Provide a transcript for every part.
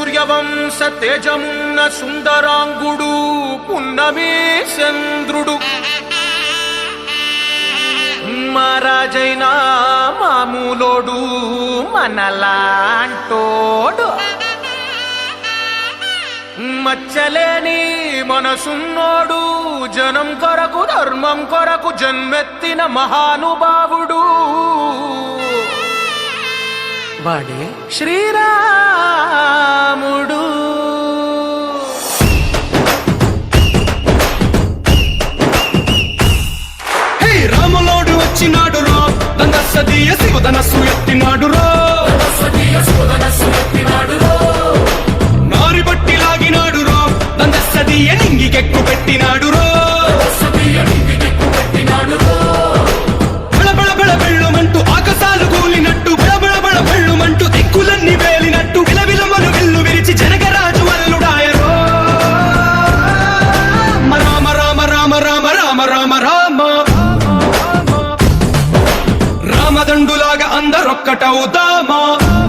సూర్యవంశ తేజమున్న సుందరాంగుడు పున్నమే చంద్రుడు. మహారాజైన మామూలోడు మనలాంటోడు. మచ్చలేని మనసున్నోడు జనం కొరకు ధర్మం కొరకు జన్మెత్తిన మహానుభావుడు. వాడే శ్రీరాముడు. హే రాములోడు వచ్చినాడు రా దంగ సదీయ శివదనస్సు ఎత్తినాడు రా 有的吗？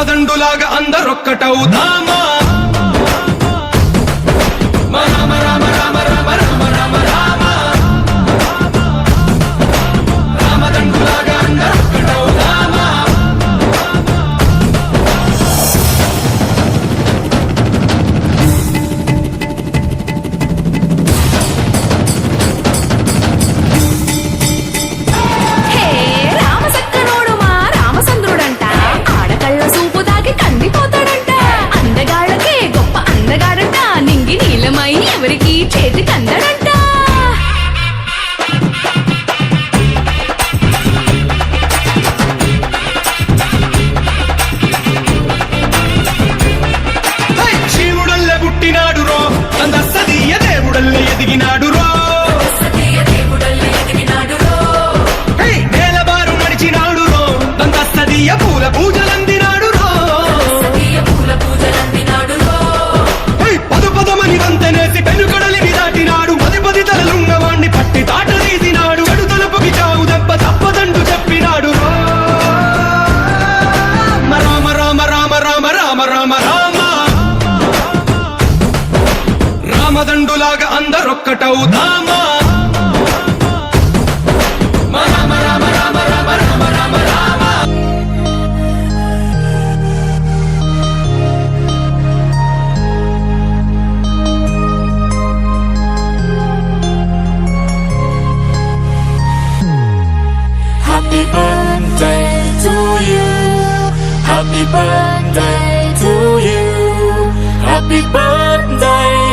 రామదండులాగా అందరొక్కటవుదామా సాగినాడు Udama Happy birthday to you. Happy birthday to you. Happy birthday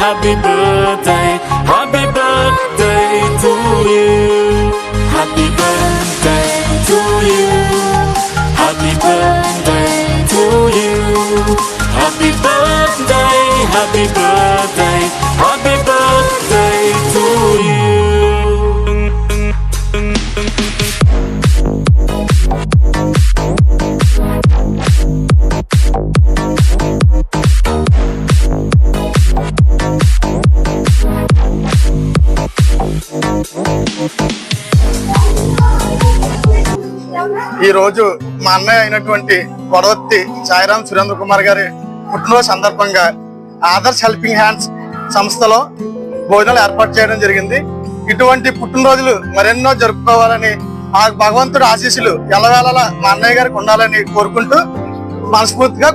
happy birthday ఈ రోజు మా అన్నయ్య అయినటువంటి వడవత్తి సాయిరాం సురేంద్ర కుమార్ గారి పుట్టినరోజు సందర్భంగా ఆదర్శ్ హెల్పింగ్ హ్యాండ్స్ సంస్థలో భోజనాలు ఏర్పాటు చేయడం జరిగింది. ఇటువంటి పుట్టినరోజులు మరెన్నో జరుపుకోవాలని ఆ భగవంతుడు ఆశీస్సులు ఎల్లవేళలా మా అన్నయ్య గారికి ఉండాలని కోరుకుంటూ మనస్ఫూర్తిగా